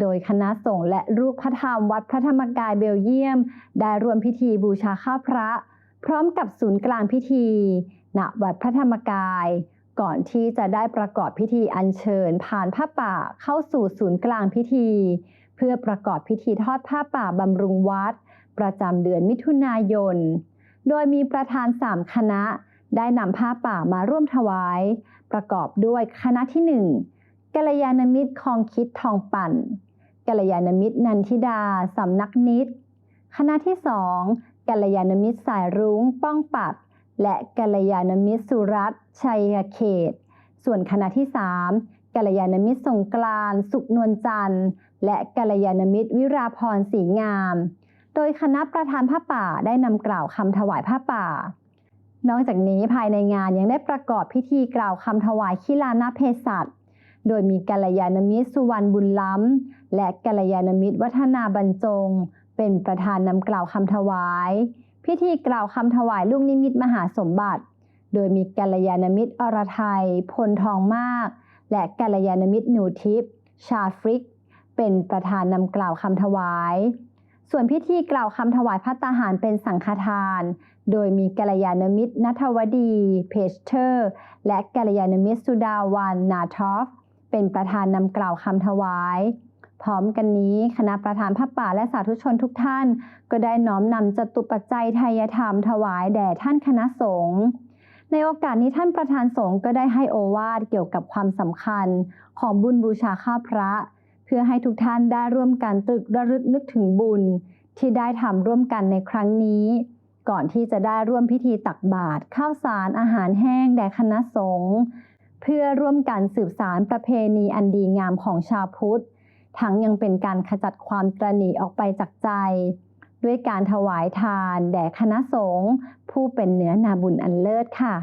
โดยคณะสงฆ์และรูปพระธรรมวัดพระธรรมกายเบลเยียม ได้รวมพิธีบูชาข้าพระ พร้อมกับศูนย์กลางพิธีณวัดพระธรรมกาย ก่อนที่จะได้ประกอบพิธีอัญเชิญ ผ่านผ้าป่าเข้าสู่ศูนย์กลางพิธี เพื่อประกอบพิธีทอดผ้าป่าบำรุงวัด ประจำเดือนมิถุนายน โดยมีประธานสามคณะได้นำผ้าป่ามาร่วมถวาย ประกอบด้วยคณะที่หนึ่งกัลยาณมิตรคลองคิดทองปั่น กัลยาณมิตรนันทิดาสำนักนิดคณะที่สองกัลยาณมิตรสายรุ้งป้องปัด และกัลยาณมิตรสุรัตชัยเขต ส่วนคณะที่สามกัลยาณมิตรสงกรานสุขนวลจันทร์ และกัลยาณมิตรวิราพรศรีงาม โดยคณะประธานผ้าป่าได้นำกล่าวคำถวายผ้าป่า นอกจากนี้ภายในงานยังได้ประกอบพิธีกล่าวคำถวายขีลานาเพศัต โดยมีกัลยาณมิตรสุวรรณบุญล้ำ และกัลยาณมิตรวัฒนาบรรจง เป็นประธานนำกล่าวคำถวาย พิธีกล่าวคำถวายลูกนิมิตมหาสมบัติ โดยมีกัลยาณมิตรอรไทย พลทองมาก และกัลยาณมิตรหนูทิพย์ชาฟริก เป็นประธานนำกล่าวคำถวาย ส่วนพิธีกล่าวคำถวายพระตาหารเป็นสังฆทาน โดยมีกัลยาณมิตรนัทวดี เพชเชอร์ และกัลยาณมิตรสุดาวันนาทอฟ เป็นประธานนำกล่าวคำถวาย พร้อมกันนี้คณะประธานพระป่าและสาธุชนทุกท่าน ก็ได้น้อมนำจตุปัจจัยไทยธรรมถวายแด่ท่านคณะสงฆ์ในโอกาสนี้ท่านประธานสงฆ์ก็ได้ให้โอวาทเกี่ยวกับความสำคัญ ของบุญบูชาข้าพระ เพื่อให้ทุกท่านได้ร่วมกันตรึกระลึกนึกถึงบุญ ที่ได้ทำร่วมกันในครั้งนี้ ก่อนที่จะได้ร่วมพิธีตักบาตรข้าวสารอาหารแห้งแด่คณะสงฆ์ เพื่อร่วมกันสืบสารประเพณีอันดีงามของชาวพุทธ ทั้งยังเป็นการขจัดความตระหนี่ออกไปจากใจ ด้วยการถวายทาน แด่คณะสงฆ์ผู้เป็นเนื้อนาบุญอันเลิศค่ะ